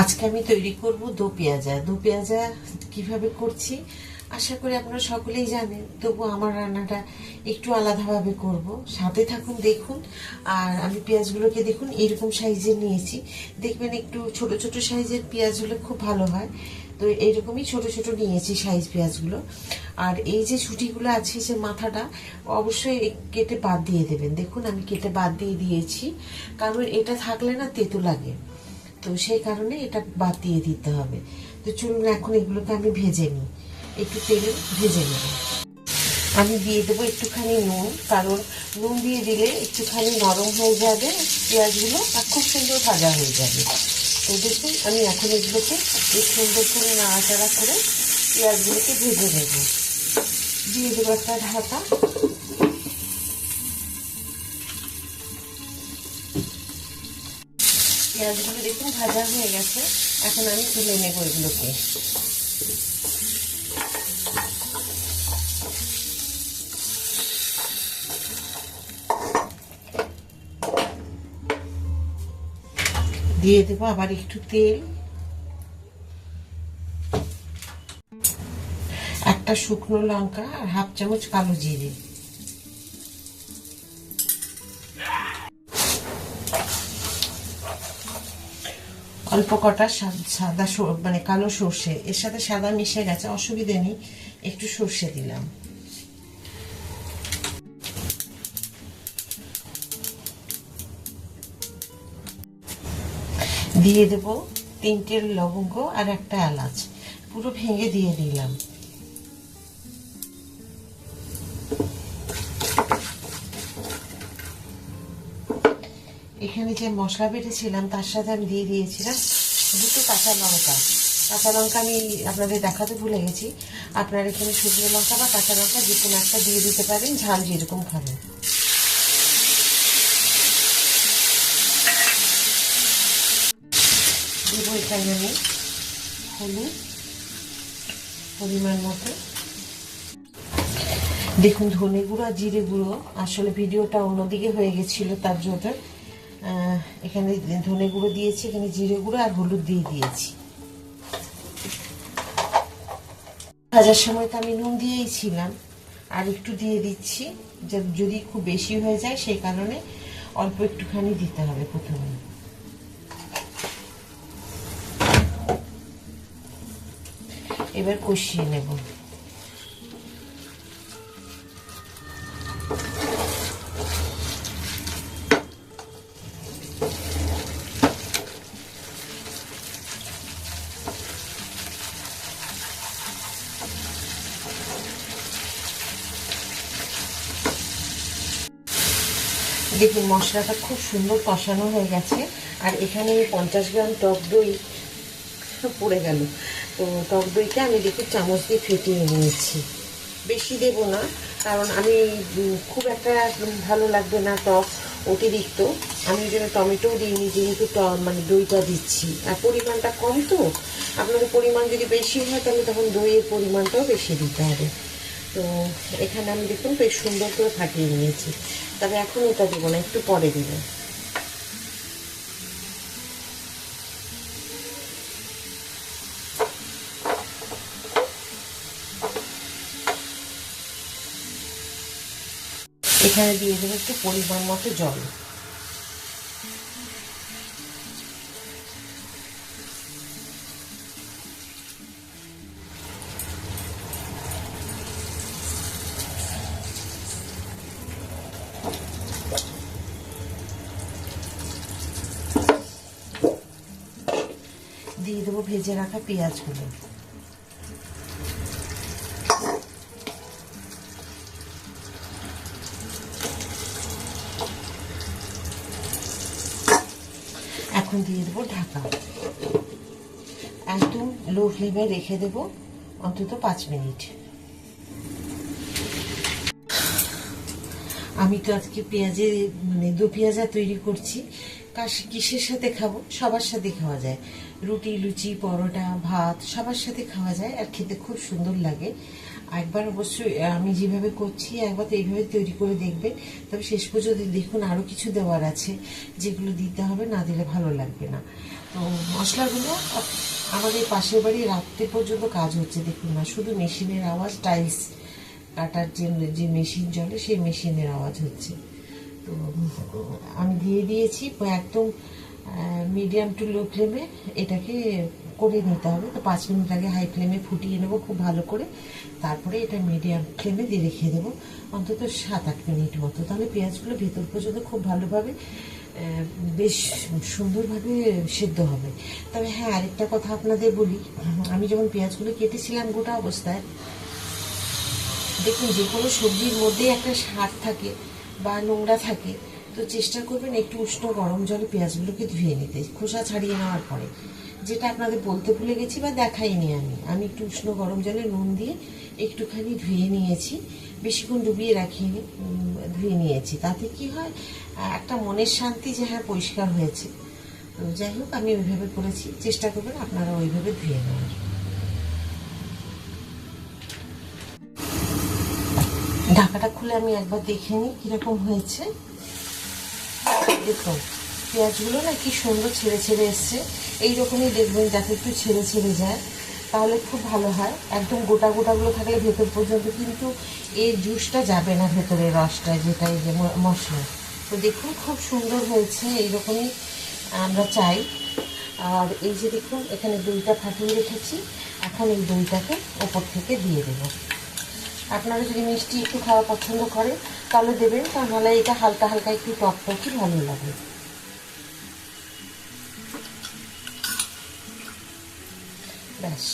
আজকে আমি তৈরি করব দো পেঁয়াজা। দো পেঁয়াজা কীভাবে করছি? আশা করি আপনারা সকলেই জানেন, তবু আমার রান্নাটা একটু আলাদাভাবে করব। সাথে থাকুন, দেখুন, আর আমি পেঁয়াজগুলোকে দেখুন এরকম সাইজের নিয়েছি। দেখবেন একটু ছোট ছোট সাইজের পেঁয়াজ হলে খুব ভালো হয়। তো এইরকমই ছোট ছোট নিয়েছি সাইজ পেঁয়াজগুলো। আর এই যে ছুটিগুলো আছে যে মাথাটা অবশ্যই কেটে বাদ দিয়ে দেবেন। দেখুন, আমি কেটে বাদ দিয়ে দিয়েছি। কারণ এটা থাকলে না তেতো লাগে। তো সেই কারণে এটা বাদ দিয়ে দিতে হবে। তো চলুন, এখন এগুলোকে আমি ভেজে নিই। একটু তেলে ভেজে নেব। আমি দিয়ে দেবো একটুখানি নুন, কারণ নুন দিয়ে দিলে একটুখানি নরম হয়ে যাবে পেঁয়াজগুলো আর খুব সুন্দর ভাজা হয়ে যাবে। তো দেখুন, আমি এখন এগুলোকে এই সুন্দর করে নাড়াচাড়া করে পেঁয়াজগুলোকে ভেজে নেব। দিয়ে দেবো একটা ঢাকা। পেঁয়াজগুলো দেখুন ভাজা হয়ে গেছে। এখন আমি তুলে নেব এগুলোকে। দিয়ে দেবো আবার একটু তেল। একটা শুকনো লঙ্কা আর হাফ চামচ কালো জিরে। অল্প কটা সাদা মানে কালো সর্ষে, এর সাথে সাদা মিশে গেছে, অসুবিধে নেই, একটু সর্ষে দিলাম। দিয়ে দেব তিনটে লবঙ্গ আর একটা এলাচ, পুরো ভেঙে দিয়ে দিলাম। এখানে যে মশলা বেটেছিলাম, তার সাথে আমি দিয়ে দিয়েছিলাম দুটো কাঁচা লঙ্কা। কাঁচা লঙ্কা আমি আপনাদের দেখাতে ভুলে গেছি। আপনারা এখানে শুকনো লঙ্কা বা কাঁচা লঙ্কা যে কোনো একটা দিয়ে দিতে পারেন, ঝাল যেরকম খাবেন আমি হলুদ, পরিমাণ মতো। দেখুন, ধনে গুঁড়ো জিরে গুঁড়ো। আসলে ভিডিওটা অন্যদিকে হয়ে গেছিল তার জন্য। এখানে ধনে গুঁড়ো দিয়েছি, এখানে জিরে গুঁড়ো আর হলুদ দিয়ে দিয়েছি। ভাজার সময় তো আমি নুন দিয়েই ছিলাম, আর একটু দিয়ে দিচ্ছি যদি খুব বেশি হয়ে যায় সেই কারণে অল্প একটুখানি দিতে হবে প্রথমে। এবার কষিয়ে নেব। দেখুন, মশলাটা খুব সুন্দর কষানো হয়ে গেছে। আর এখানে পঞ্চাশ গ্রাম টক দই পড়ে গেল। তো টক দইটা আমি দেখি চামচ দিয়ে ফেটিয়ে নিয়েছি। বেশি দেব না, কারণ আমি খুব একটা ভালো লাগবে না টক অতিরিক্ত। আমি জন্য টমেটোও দিইনি, যেহেতু মানে দইটা দিচ্ছি। আর পরিমাণটা কম তো। আপনাদের পরিমাণ যদি বেশি হয়, তাহলে তখন দইয়ের পরিমাণটাও বেশি দিতে হবে। তো এখানে আমি দেখুন বেশ সুন্দর করে ফাটিয়ে নিয়েছি। তবে এখন এটা দেবো না, একটু পরে দেবো। এখানে দিয়ে দেবো একটু পরিমাণ মতো জল। দিয়ে দেবো, ভেজে রাখা পেঁয়াজগুলো। এখন দিয়ে দেবো ঢাকা। একদম লো ফ্লেমে রেখে দেব অন্তত পাঁচ মিনিট। আমি তো আজকে পেঁয়াজে মানে দু পেঁয়াজা তৈরি করছি। কাশ কিসের সাথে খাব? সবার সাথে খাওয়া যায়। রুটি, লুচি, পরোটা, ভাত, সবার সাথে খাওয়া যায় আর খেতে খুব সুন্দর লাগে। একবার অবশ্যই আমি যেভাবে করছি, একবার তো এইভাবে তৈরি করে দেখবেন। তবে শেষ পর্যন্ত দেখুন আরও কিছু দেওয়ার আছে, যেগুলো দিতে হবে, না দিলে ভালো লাগবে না। তো মশলাগুলো, আমাদের পাশের বাড়ি রাত্রে পর্যন্ত কাজ হচ্ছে, দেখুন না, শুধু মেশিনের আওয়াজ, টাইলস কাটার যে যে মেশিন চলে, সেই মেশিনের আওয়াজ হচ্ছে। তো আমি দিয়ে দিয়েছি একদম মিডিয়াম টু লো ফ্লেমে এটাকে করে নিতে হবে। তো পাঁচ মিনিট আগে হাই ফ্লেমে ফুটিয়ে নেব খুব ভালো করে। তারপরে এটা মিডিয়াম ফ্লেমে দিয়ে রেখে দেবো। অন্তত সাত আট মিনিট মতো। তাহলে পেঁয়াজগুলো ভেতর পর্যন্ত খুব ভালোভাবে বেশ সুন্দরভাবে সেদ্ধ হবে। তবে হ্যাঁ আরেকটা কথা আপনাদের বলি। আমি যখন পেঁয়াজগুলো কেটেছিলাম গোটা অবস্থায়, দেখুন যে কোনো সবজির মধ্যেই একটা সার থাকে। বা নোংরা থাকে, তো চেষ্টা করবেন একটু উষ্ণ গরম জলে পেঁয়াজগুলোকে ধুয়ে নিতে, খোসা ছাড়িয়ে নেওয়ার পরে। যেটা আপনাদের বলতে ভুলে গেছি বা দেখাইনি আমি। আমি একটু উষ্ণ গরম জলে নুন দিয়ে একটুখানি ধুয়ে নিয়েছি, বেশিক্ষণ ডুবিয়ে রাখিনি ধুয়ে নিয়েছি। তাতে কি হয়, একটা মনের শান্তি যে হ্যাঁ পরিষ্কার হয়েছে। তো যাই হোক, আমি ওইভাবে করেছি, চেষ্টা করবেন আপনারা ওইভাবে ধুয়ে নেওয়ার। ঢাকাটা খুলে আমি একবার দেখে নিই কীরকম হয়েছে। দেখুন, পেঁয়াজগুলো না কি সুন্দর ছেড়ে ছেড়ে এসছে। এইরকমই দেখবেন যাতে একটু ছেড়ে ছেড়ে যায়। তাহলে খুব ভালো হয়। একদম গোটা গোটাগুলো থাকলে ভেতর পর্যন্ত কিন্তু এর জুসটা যাবে না ভেতরে রসটা যেটা এই যে মশলা। তো দেখুন, খুব সুন্দর হয়েছে। এইরকমই আমরা চাই। আর এই যে দেখুন, এখানে দইটা ফাটিয়ে রেখেছি। এখন এই দইটাকে ওপর থেকে দিয়ে দেবো। আপনারা যদি মিষ্টি একটু খাওয়া পছন্দ করেন তাহলে দেবেন তাহলে এটা হালকা হালকা একটু টক টকই ভালো লাগে। ব্যাস।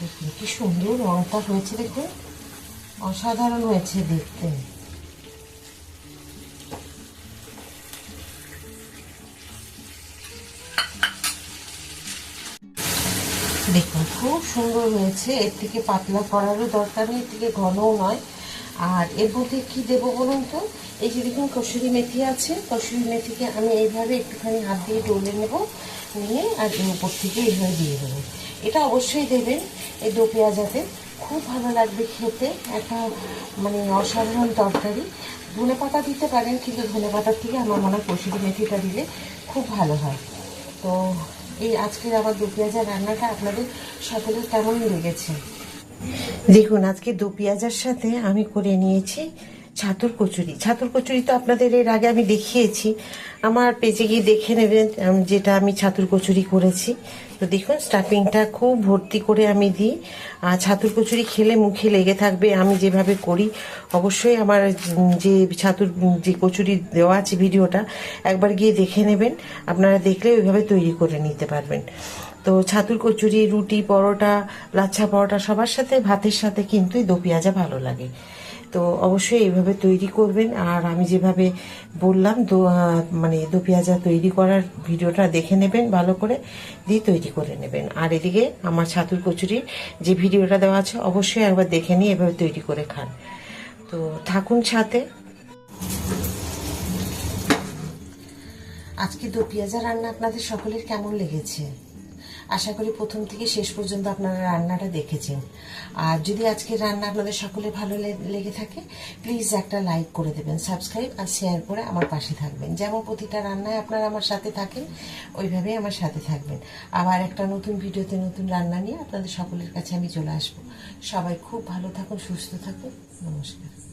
দেখুন, কি সুন্দর রংটা হয়েছে, দেখুন। অসাধারণ হয়েছে দেখতে। দেখুন, খুব সুন্দর হয়েছে। এর থেকে পাতলা করারও দরকার নেই, এর থেকে ঘনও নয়। আর এর মধ্যে কী দেবো বলুন তো? এই যে দেখুন, কসুরি মেথি আছে। কসুরি মেথিকে আমি এইভাবে একটুখানি হাত দিয়ে ডলে নেব, নিয়ে আর এর উপর থেকে এইভাবে দিয়ে দেবো। এটা অবশ্যই দেবেন এই দো পেঁয়াজাতে। খুব ভালো লাগবে খেতে, একটা মানে অসাধারণ তরকারি। ধনে পাতা দিতে পারেন, কিন্তু ধনে পাতার থেকে আমার মনে হয় কসুরি মেথিটা দিলে খুব ভালো হয়। তো এই আজকের আমার দু পেঁয়াজা রান্নাটা আপনাদের সকলের কেমন লেগেছে? দেখুন, আজকে দু পেঁয়াজার সাথে আমি করে নিয়েছি ছাতুর কচুরি। ছাতুর কচুরি তো আপনাদের এর আগে আমি দেখিয়েছি। আমার পেজে গিয়ে দেখে নেবেন যেটা আমি ছাতুর কচুরি করেছি। তো দেখুন স্টাফিংটা খুব ভর্তি করে আমি দিই। আর ছাতুর কচুরি খেলে মুখে লেগে থাকবে, আমি যেভাবে করি, অবশ্যই আমার যে ছাতুর যে কচুরি দেওয়া আছে ভিডিওটা, একবার গিয়ে দেখে নেবেন। আপনারা দেখলে ওইভাবে তৈরি করে নিতে পারবেন। তো ছাতুর কচুরি, রুটি, পরোটা, লাচ্ছা পরোটা সবার সাথে, ভাতের সাথে কিন্তু দো পেঁয়াজা ভালো লাগে। তো অবশ্যই এইভাবে তৈরি করবেন। আর আমি যেভাবে বললাম, দো মানে দো পেঁয়াজা তৈরি করার ভিডিওটা দেখে নেবেন ভালো করে, দিয়ে তৈরি করে নেবেন। আর এদিকে আমার ছাতুর কচুরির যে ভিডিওটা দেওয়া আছে, অবশ্যই একবার দেখে নিয়ে এভাবে তৈরি করে খান। তো থাকুন সাথে। আজকে দো পেঁয়াজা রান্না আপনাদের সকলের কেমন লেগেছে? আশা করি প্রথম থেকে শেষ পর্যন্ত আপনারা রান্নাটা দেখেছেন। আর যদি আজকে রান্না আপনাদের সকলে ভালো লেগে থাকে প্লিজ একটা লাইক করে দেবেন সাবস্ক্রাইব আর শেয়ার করে আমার পাশে থাকবেন। যেমন প্রতিটা রান্নায় আপনারা আমার সাথে থাকেন, ওইভাবেই আমার সাথে থাকবেন। আবার একটা নতুন ভিডিওতে নতুন রান্না নিয়ে আপনাদের সকলের কাছে আমি চলে আসব। সবাই খুব ভালো থাকুন, সুস্থ থাকুন। নমস্কার।